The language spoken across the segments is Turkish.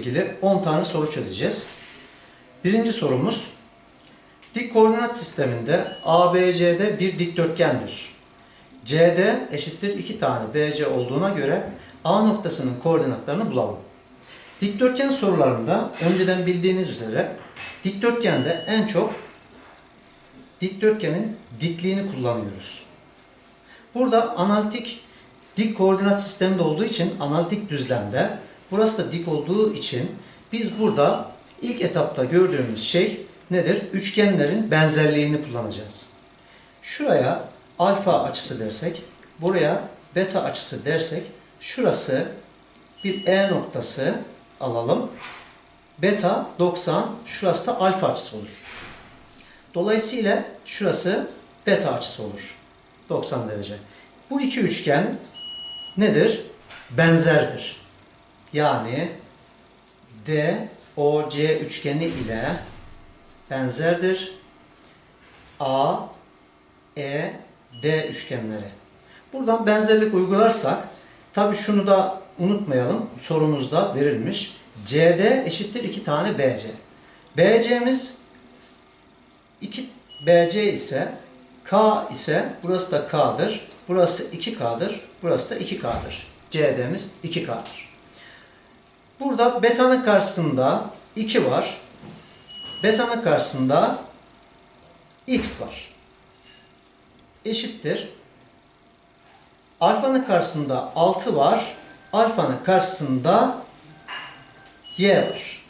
ilgili 10 tane soru çözeceğiz. Birinci sorumuz, dik koordinat sisteminde ABCD bir dikdörtgendir. CD eşittir 2 tane BC olduğuna göre A noktasının koordinatlarını bulalım. Dikdörtgen sorularında önceden bildiğiniz üzere dikdörtgende en çok dikdörtgenin dikliğini kullanıyoruz. Burada analitik dik koordinat sisteminde olduğu için analitik düzlemde burası da dik olduğu için biz burada ilk etapta gördüğümüz şey nedir? Üçgenlerin benzerliğini kullanacağız. Şuraya alfa açısı dersek, buraya beta açısı dersek, şurası bir E noktası alalım. Beta 90, şurası da alfa açısı olur. Dolayısıyla şurası beta açısı olur. 90 derece. Bu iki üçgen nedir? Benzerdir. Yani DOC üçgeni ile benzerdir. A, E, D üçgenleri. Buradan benzerlik uygularsak, tabi şunu da unutmayalım, sorumuzda verilmiş. CD eşittir 2 tane BC. BC'miz 2 BC ise K ise burası da K'dır. Burası 2K'dır. Burası da 2K'dır. CD'miz 2K'dır. Burada beta'nın karşısında 2 var. Beta'nın karşısında x var. Eşittir. Alfanın karşısında 6 var. Alfanın karşısında y var.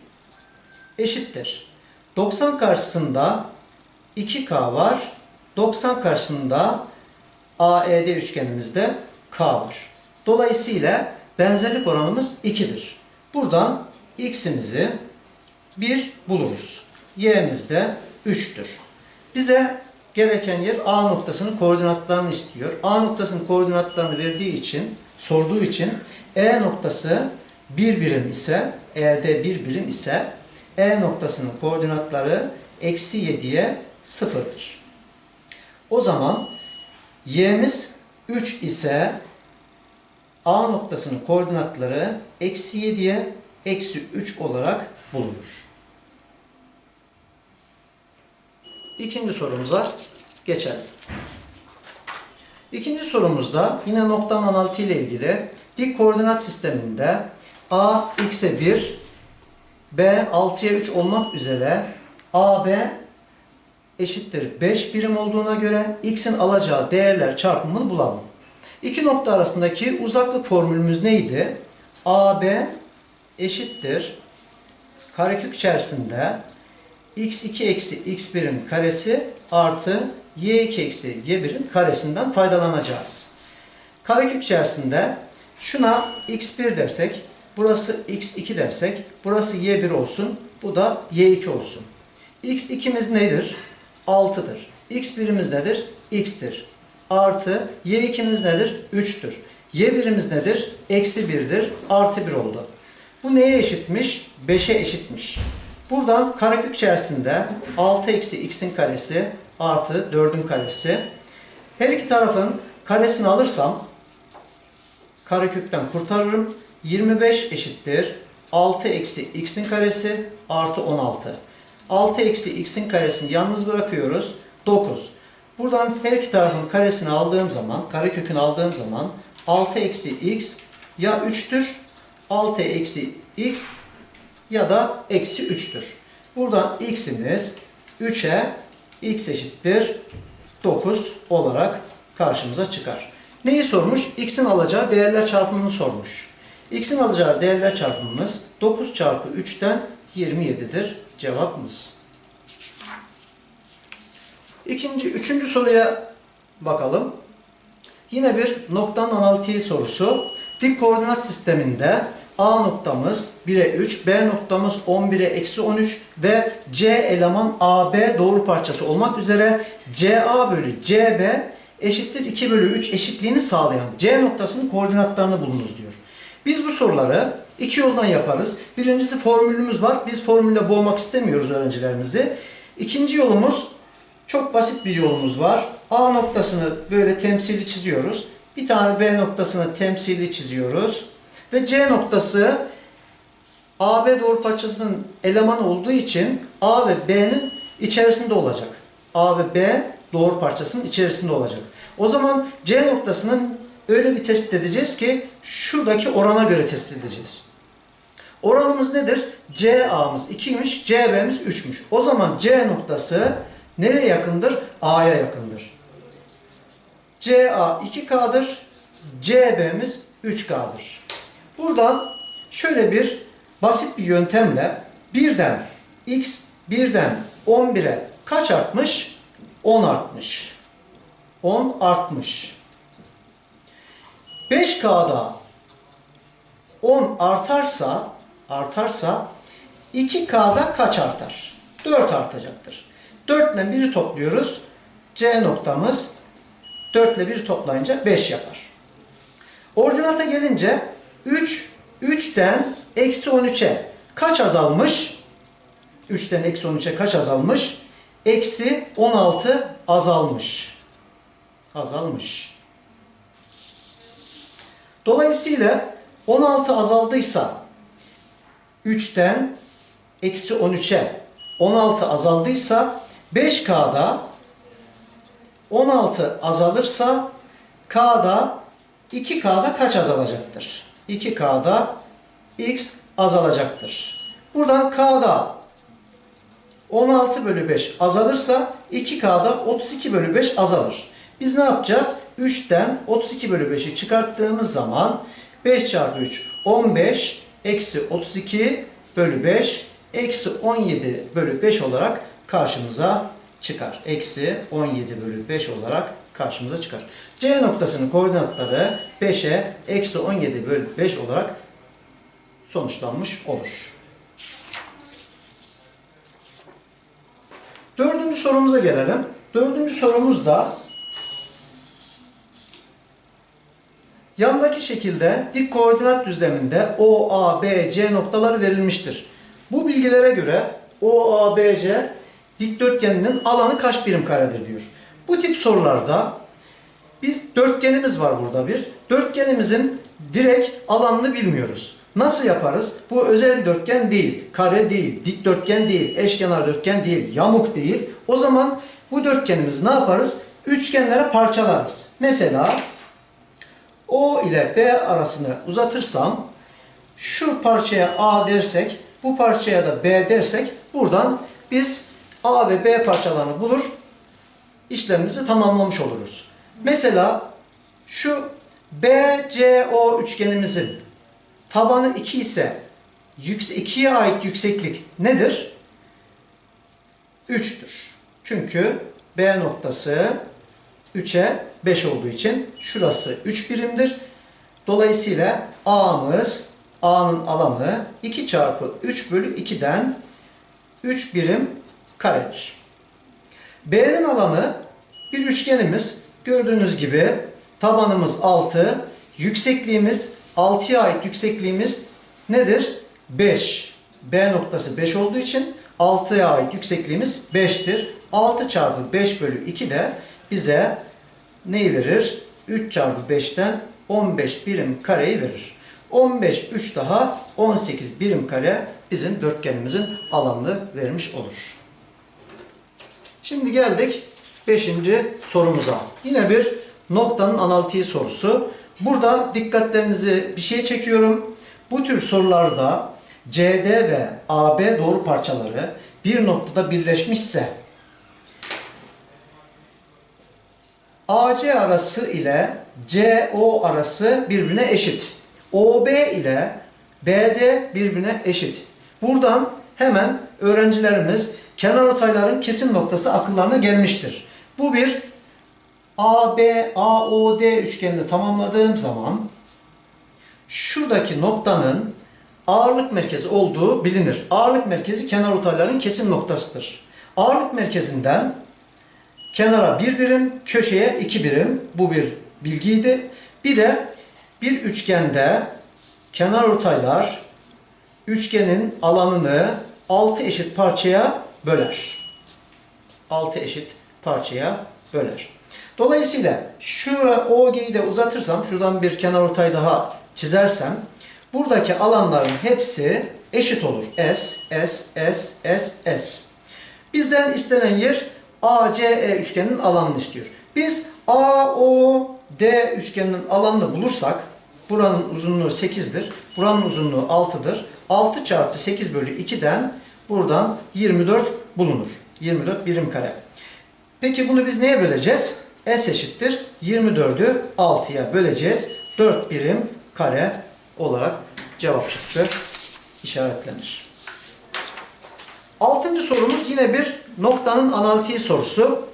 Eşittir. 90 karşısında 2k var. 90 karşısında AED üçgenimizde k var. Dolayısıyla benzerlik oranımız 2'dir. Buradan x'imizi 1 buluruz. y'miz de 3'tür. Bize gereken yer A noktasının koordinatlarını istiyor. A noktasının koordinatlarını verdiği için, sorduğu için E noktası 1 birim ise, eğer bir birim ise E noktasının koordinatları eksi 7'ye 0'dır. O zaman y'miz 3 ise A noktasının koordinatları eksi 7'ye eksi 3 olarak bulunur. İkinci sorumuza geçelim. İkinci sorumuzda yine noktanın analitiği ile ilgili dik koordinat sisteminde A x'e 1, B 6'ya 3 olmak üzere AB eşittir 5 birim olduğuna göre x'in alacağı değerler çarpımını bulalım. İki nokta arasındaki uzaklık formülümüz neydi? AB eşittir karekök içerisinde x2 eksi x1'in karesi artı y2 eksi y1'in karesinden faydalanacağız. Karekök içerisinde şuna x1 dersek, burası x2 dersek, burası y1 olsun, bu da y2 olsun. x2'miz nedir? 6'dır. x1'imiz nedir? x'tir. Artı y2'miz nedir? 3'tür. y1'imiz nedir? Eksi 1'dir. Artı 1 oldu. Bu neye eşitmiş? 5'e eşitmiş. Buradan karekök içerisinde 6 eksi x'in karesi artı 4'ün karesi. Her iki tarafın karesini alırsam karekökten kurtarırım. 25 eşittir. 6 eksi x'in karesi artı 16. 6 eksi x'in karesini yalnız bırakıyoruz. 9. Buradan her iki tarafın karesini aldığım zaman, karekökünü aldığım zaman 6 eksi x ya 3'tür, 6 eksi x ya da eksi 3'tür. Buradan x'imiz 3'e x eşittir 9 olarak karşımıza çıkar. Neyi sormuş? x'in alacağı değerler çarpımını sormuş. x'in alacağı değerler çarpımımız 9 çarpı 3'ten 27'dir cevabımız. İkinci, üçüncü soruya bakalım. Yine bir noktanın analitiği sorusu. Dik koordinat sisteminde A noktamız 1'e 3, B noktamız 11'e eksi 13 ve C eleman AB doğru parçası olmak üzere CA bölü CB eşittir 2 bölü 3 eşitliğini sağlayan C noktasının koordinatlarını bulunuz diyor. Biz bu soruları iki yoldan yaparız. Birincisi formülümüz var. Biz formülle boğmak istemiyoruz öğrencilerimizi. İkinci yolumuz çok basit bir yolumuz var. A noktasını böyle temsili çiziyoruz. Bir tane B noktasını temsili çiziyoruz. Ve C noktası AB doğru parçasının elemanı olduğu için A ve B'nin içerisinde olacak. A ve B doğru parçasının içerisinde olacak. O zaman C noktasının öyle bir tespit edeceğiz ki şuradaki orana göre tespit edeceğiz. Oranımız nedir? CA'mız 2'ymiş, CB'miz 3'müş. O zaman C noktası nereye yakındır? A'ya yakındır. CA 2K'dır, CB'miz 3K'dır. Buradan şöyle bir basit bir yöntemle birden x birden 11'e kaç artmış? 10 artmış. 10 artmış. 5K'da 10 artarsa artarsa 2K'da kaç artar? 4 artacaktır. 4 ile 1'i topluyoruz. C noktamız 4 ile 1 toplayınca 5 yapar. Ordinata gelince 3 3'ten eksi 13'e kaç azalmış? 3'ten eksi 13'e kaç azalmış? Eksi 16 azalmış. Azalmış. Dolayısıyla 16 azaldıysa 3'ten eksi 13'e 16 azaldıysa 5K'da 16 azalırsa K'da 2K'da kaç azalacaktır? 2K'da X azalacaktır. Buradan K'da 16 bölü 5 azalırsa 2K'da 32 bölü 5 azalır. Biz ne yapacağız? 3'ten 32 bölü 5'i çıkarttığımız zaman 5 çarpı 3 15 eksi 32 bölü 5 eksi 17 bölü 5 olarak karşımıza çıkar. Eksi 17 bölü 5 olarak karşımıza çıkar. C noktasının koordinatları 5'e eksi 17 bölü 5 olarak sonuçlanmış olur. Dördüncü sorumuza gelelim. Dördüncü sorumuzda yandaki şekilde dik koordinat düzleminde O, A, B, C noktaları verilmiştir. Bu bilgilere göre O, A, B, C dikdörtgeninin alanı kaç birim karedir diyor. Bu tip sorularda biz dörtgenimiz var burada bir. Dörtgenimizin direkt alanını bilmiyoruz. Nasıl yaparız? Bu özel dörtgen değil, kare değil, dikdörtgen değil, eşkenar dörtgen değil, yamuk değil. O zaman bu dörtgenimiz ne yaparız? Üçgenlere parçalarız. Mesela O ile B arasını uzatırsam şu parçaya A dersek, bu parçaya da B dersek buradan biz A ve B parçalarını bulur, işlemimizi tamamlamış oluruz. Mesela şu BCO üçgenimizin tabanı 2 ise 2'ye ait yükseklik nedir? 3'tür. Çünkü B noktası 3'e 5 olduğu için şurası 3 birimdir. Dolayısıyla A'mız A'nın alanı 2 çarpı 3 bölü 2'den 3 birim karedir. B'nin alanı bir üçgenimiz. Gördüğünüz gibi tabanımız 6, yüksekliğimiz 6'ya ait yüksekliğimiz nedir? 5. B noktası 5 olduğu için 6'ya ait yüksekliğimiz 5'tir. 6 çarpı 5 bölü 2 de bize neyi verir? 3 çarpı 5'ten 15 birim kareyi verir. 15, 3 daha 18 birim kare bizim dörtgenimizin alanını vermiş olur. Şimdi geldik 5. sorumuza. Yine bir noktanın analitiği sorusu. Burada dikkatlerinizi bir şeye çekiyorum. Bu tür sorularda CD ve AB doğru parçaları bir noktada birleşmişse AC arası ile CO arası birbirine eşit. OB ile BD birbirine eşit. Buradan hemen öğrencilerimiz kenar ortayların kesim noktası akıllarına gelmiştir. Bu bir AB, AOD üçgenini tamamladığım zaman şuradaki noktanın ağırlık merkezi olduğu bilinir. Ağırlık merkezi kenar ortayların kesim noktasıdır. Ağırlık merkezinden kenara bir birim, köşeye iki birim. Bu bir bilgiydi. Bir de bir üçgende kenar ortaylar üçgenin alanını 6 eşit parçaya böler. 6 eşit parçaya böler. Dolayısıyla şu OG'yi de uzatırsam, şuradan bir kenar ortay daha çizersem, buradaki alanların hepsi eşit olur. S, S, S, S, S. Bizden istenen yer ACE üçgeninin alanını istiyor. Biz AOD üçgeninin alanını bulursak buranın uzunluğu 8'dir. Buranın uzunluğu 6'dır. 6 çarpı 8 bölü 2'den buradan 24 bulunur. 24 birim kare. Peki bunu biz neye böleceğiz? S eşittir. 24'ü 6'ya böleceğiz. 4 birim kare olarak cevap şıkkı işaretlenir. Altıncı sorumuz yine bir noktanın analitiği sorusu.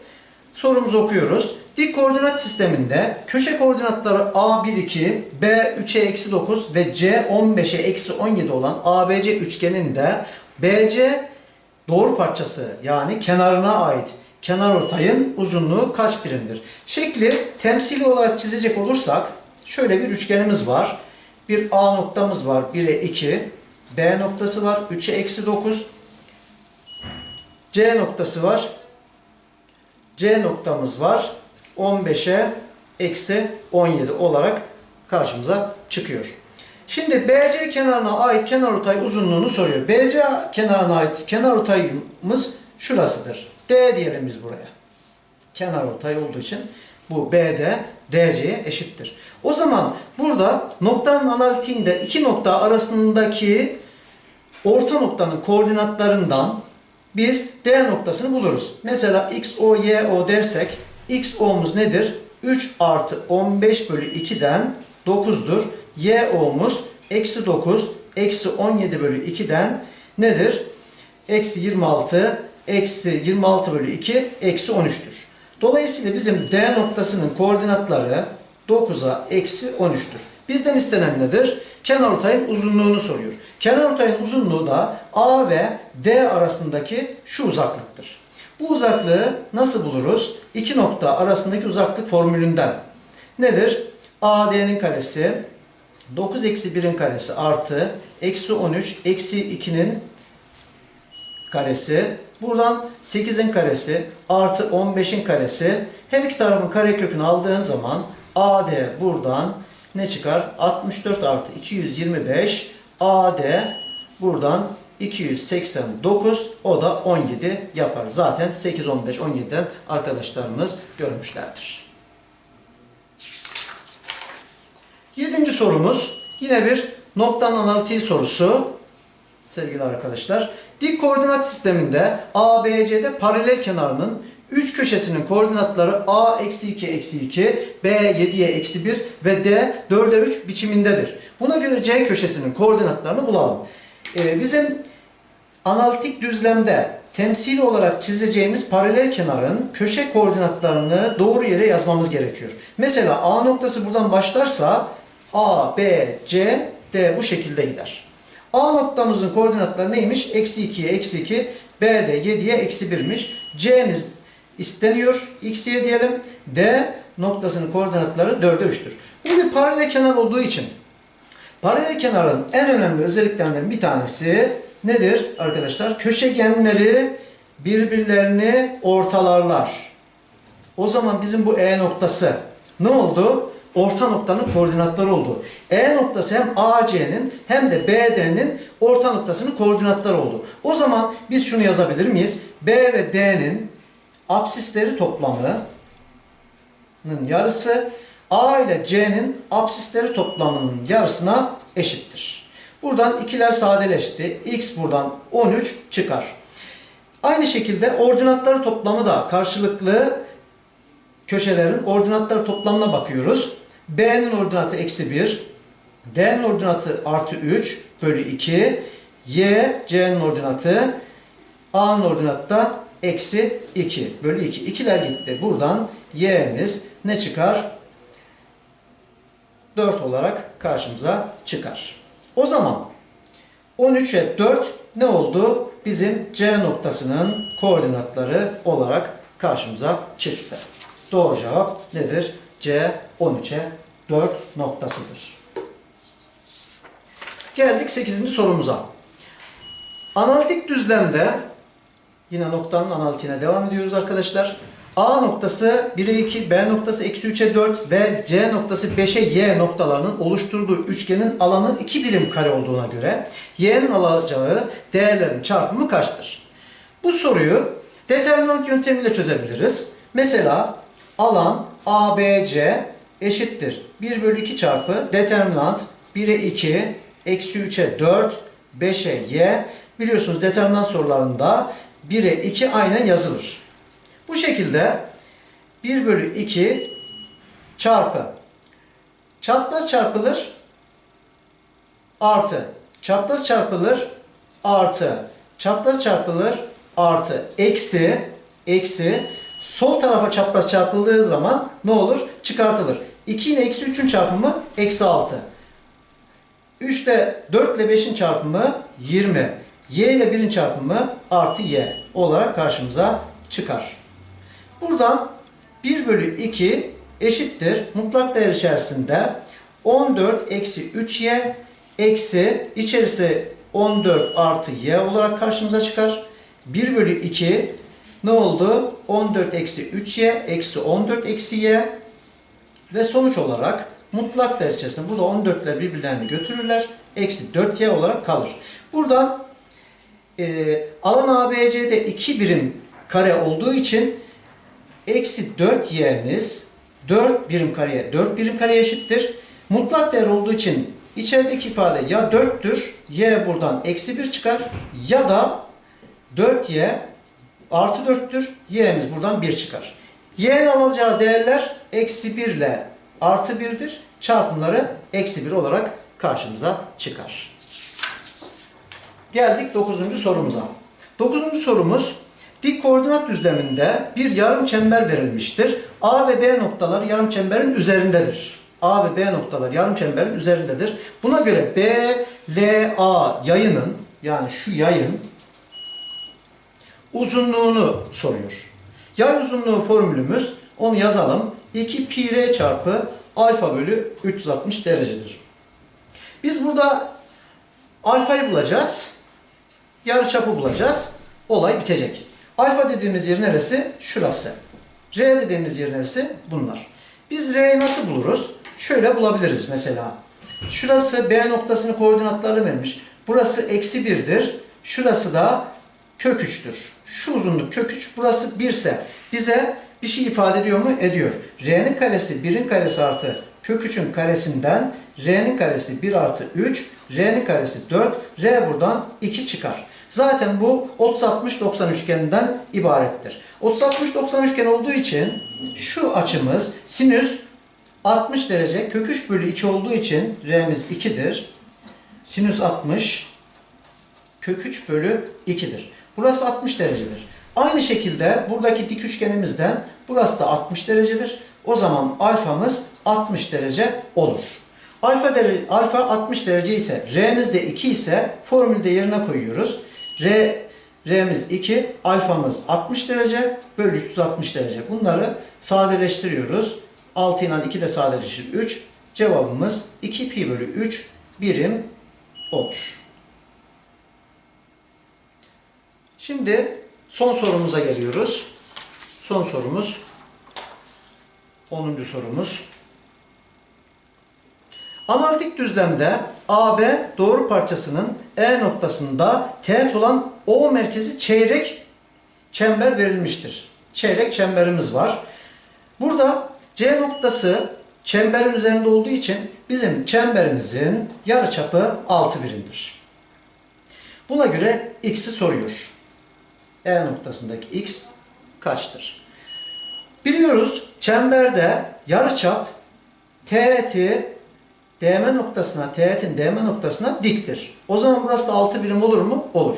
Sorumuzu okuyoruz. Dik koordinat sisteminde köşe koordinatları A12, B3'e eksi 9 ve C15'e eksi 17 olan ABC üçgeninde BC doğru parçası yani kenarına ait kenarortayın uzunluğu kaç birimdir? Şekli temsili olarak çizecek olursak şöyle bir üçgenimiz var. Bir A noktamız var 1'e 2, B noktası var 3'e eksi 9, C noktası var. C noktamız var. 15'e eksi 17 olarak karşımıza çıkıyor. Şimdi BC kenarına ait kenarortay uzunluğunu soruyor. BC kenarına ait kenarortayımız şurasıdır. D diyelim biz buraya. Kenarortay olduğu için bu BD DC'ye eşittir. O zaman burada noktanın analitiğinde iki nokta arasındaki orta noktanın koordinatlarından biz D noktasını buluruz. Mesela x, o, y, o dersek x, o'muz nedir? 3 artı 15 bölü 2'den 9'dur. Y, o'muz eksi 9, eksi 17 bölü 2'den nedir? Eksi 26, eksi 26 bölü 2, eksi 13'tür. Dolayısıyla bizim D noktasının koordinatları 9'a eksi 13'tür. Bizden istenen nedir? Kenarortayın uzunluğunu soruyor. Kenarortayın uzunluğu da A ve D arasındaki şu uzaklıktır. Bu uzaklığı nasıl buluruz? İki nokta arasındaki uzaklık formülünden. Nedir? AD'nin karesi 9 eksi 1'in karesi artı eksi 13 eksi 2'nin karesi. Buradan 8'in karesi artı 15'in karesi. Her iki tarafın karekökünü aldığım zaman AD buradan ne çıkar? 64 artı 225 AD buradan 289 o da 17 yapar. Zaten 8, 15, 17'den arkadaşlarımız görmüşlerdir. Yedinci sorumuz yine bir noktanın analitiği sorusu sevgili arkadaşlar. Dik koordinat sisteminde ABC'de paralel kenarının 3 köşesinin koordinatları A eksi 2 eksi 2, B 7'ye eksi 1 ve D 4'e 3 biçimindedir. Buna göre C köşesinin koordinatlarını bulalım. Ee, bizim analitik düzlemde temsili olarak çizeceğimiz paralel kenarın köşe koordinatlarını doğru yere yazmamız gerekiyor. Mesela A noktası buradan başlarsa A, B, C, D bu şekilde gider. A noktamızın koordinatları neymiş? Eksi 2'ye eksi 2, B de 7'ye eksi 1'miş. C'miz isteniyor. X, Y diyelim. D noktasının koordinatları 4'e 3'tür. Bu bir paralel kenar olduğu için paralel kenarın en önemli özelliklerinden bir tanesi nedir arkadaşlar? Köşegenleri birbirlerini ortalarlar. O zaman bizim bu E noktası ne oldu? Orta noktanın koordinatları oldu. E noktası hem AC'nin hem de BD'nin orta noktasının koordinatları oldu. O zaman biz şunu yazabilir miyiz? B ve D'nin apsisleri toplamının yarısı A ile C'nin apsisleri toplamının yarısına eşittir. Buradan ikiler sadeleşti. X buradan 13 çıkar. Aynı şekilde ordinatları toplamı da karşılıklı köşelerin ordinatları toplamına bakıyoruz. B'nin ordinatı eksi 1, D'nin ordinatı artı 3 bölü 2, Y, C'nin ordinatı, A'nın ordinatı da eksi 2 bölü 2. İkiler gitti. Buradan Y'miz ne çıkar? 4 olarak karşımıza çıkar. O zaman 13'e 4 ne oldu? Bizim C noktasının koordinatları olarak karşımıza çıktı. Doğru cevap nedir? C 13'e 4 noktasıdır. Geldik 8. sorumuza. Analitik düzlemde yine noktanın analitiğine devam ediyoruz arkadaşlar. A noktası 1'e 2, B noktası eksi 3'e 4 ve C noktası 5'e Y noktalarının oluşturduğu üçgenin alanı 2 birim kare olduğuna göre Y'nin alacağı değerlerin çarpımı kaçtır? Bu soruyu determinant yöntemiyle çözebiliriz. Mesela alan ABC eşittir 1 bölü 2 çarpı determinant 1'e 2, eksi 3'e 4, 5'e Y. Biliyorsunuz determinant sorularında 1'e 2 aynen yazılır. Bu şekilde 1 bölü 2 çarpı çapraz çarpılır artı çapraz çarpılır artı çapraz çarpılır artı eksi eksi sol tarafa çapraz çarpıldığı zaman ne olur? Çıkartılır. 2 ile eksi 3'ün çarpımı eksi 6. 3 ile 4 ile 5'in çarpımı 20. Y ile 1'in çarpımı artı Y olarak karşımıza çıkar. Buradan 1 bölü 2 eşittir mutlak değer içerisinde 14 eksi 3y eksi içerisi 14 artı y olarak karşımıza çıkar. 1 bölü 2 ne oldu? 14 eksi 3y eksi 14 eksi y ve sonuç olarak mutlak değer içerisinde burada 14 ile birbirlerini götürürler. Eksi 4y olarak kalır. Buradan e, alan ABC'de 2 birim kare olduğu için eksi 4y'miz 4 birim kareye 4 birim kareye eşittir. Mutlak değer olduğu için içerideki ifade ya 4'tür, y buradan eksi 1 çıkar ya da 4y artı 4'tür, y'miz buradan 1 çıkar. y'nin alacağı değerler eksi 1 ile artı 1'dir. Çarpımları eksi 1 olarak karşımıza çıkar. Geldik 9. sorumuza. 9. sorumuz dik koordinat düzleminde bir yarım çember verilmiştir. A ve B noktalar yarım çemberin üzerindedir. A ve B noktalar yarım çemberin üzerindedir. Buna göre B, L, A yayının yani şu yayın uzunluğunu soruyor. Yay uzunluğu formülümüz onu yazalım. 2 pi r çarpı alfa bölü 360 derecedir. Biz burada alfayı bulacağız. Yarıçapı bulacağız. Olay bitecek. Alfa dediğimiz yer neresi? Şurası. R dediğimiz yer neresi? Bunlar. Biz R'yi nasıl buluruz? Şöyle bulabiliriz mesela. Şurası B noktasını koordinatlarla vermiş. Burası eksi 1'dir. Şurası da kök 3'tür. Şu uzunluk kök 3. Burası 1 ise bize bir şey ifade ediyor mu? Ediyor. R'nin karesi 1'in karesi artı kök 3'ün karesinden R'nin karesi 1 artı 3, R'nin karesi 4, R buradan 2 çıkar. Zaten bu 30-60-90 üçgeninden ibarettir. 30-60-90 üçgen olduğu için şu açımız sinüs 60 derece kök 3 bölü 2 olduğu için R'miz 2'dir. Sinüs 60 kök 3 bölü 2'dir. Burası 60 derecedir. Aynı şekilde buradaki dik üçgenimizden burası da 60 derecedir. O zaman alfamız 60 derece olur. Alfa, derece, alfa 60 derece ise R'miz de 2 ise formülde yerine koyuyoruz. R R'miz 2, alfamız 60 derece bölü 360 derece. Bunları sadeleştiriyoruz. 6 ile 2 de sadeleşir 3. Cevabımız 2 pi bölü 3 birim olur. Şimdi son sorumuza geliyoruz. Son sorumuz 10. sorumuz. Analitik düzlemde AB doğru parçasının E noktasında teğet olan O merkezi çeyrek çember verilmiştir. Çeyrek çemberimiz var. Burada C noktası çemberin üzerinde olduğu için bizim çemberimizin yarıçapı 6 birimdir. Buna göre x'i soruyor. E noktasındaki x kaçtır? Biliyoruz çemberde yarıçap teğeti DM noktasına, teğetin DM noktasına diktir. O zaman burası da 6 birim olur mu? Olur.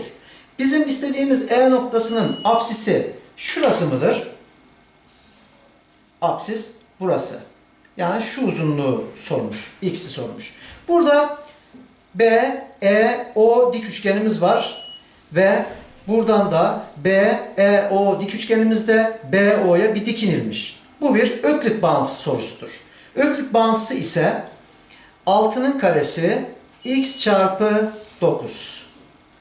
Bizim istediğimiz E noktasının apsisi şurası mıdır? Apsis burası. Yani şu uzunluğu sormuş. X'i sormuş. Burada B, E, O dik üçgenimiz var. Ve buradan da B, E, O dik üçgenimizde B, O'ya bir dikinilmiş. Bu bir Öklit bağıntısı sorusudur. Öklit bağıntısı ise 6'nın karesi x çarpı 9.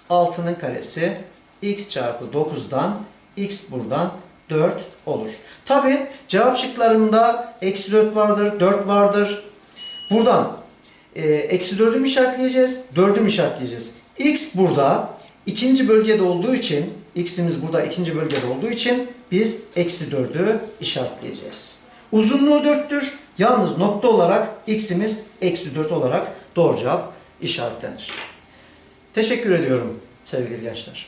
6'nın karesi x çarpı 9'dan x buradan 4 olur. Tabi cevap şıklarında eksi 4 vardır, 4 vardır. Buradan e, eksi 4'ü mü işaretleyeceğiz, 4'ü mü işaretleyeceğiz? X burada ikinci bölgede olduğu için, x'imiz burada ikinci bölgede olduğu için biz eksi 4'ü işaretleyeceğiz. Uzunluğu 4'tür. Yalnız nokta olarak x'imiz eksi 4 olarak doğru cevap işaretlenir. Teşekkür ediyorum sevgili gençler.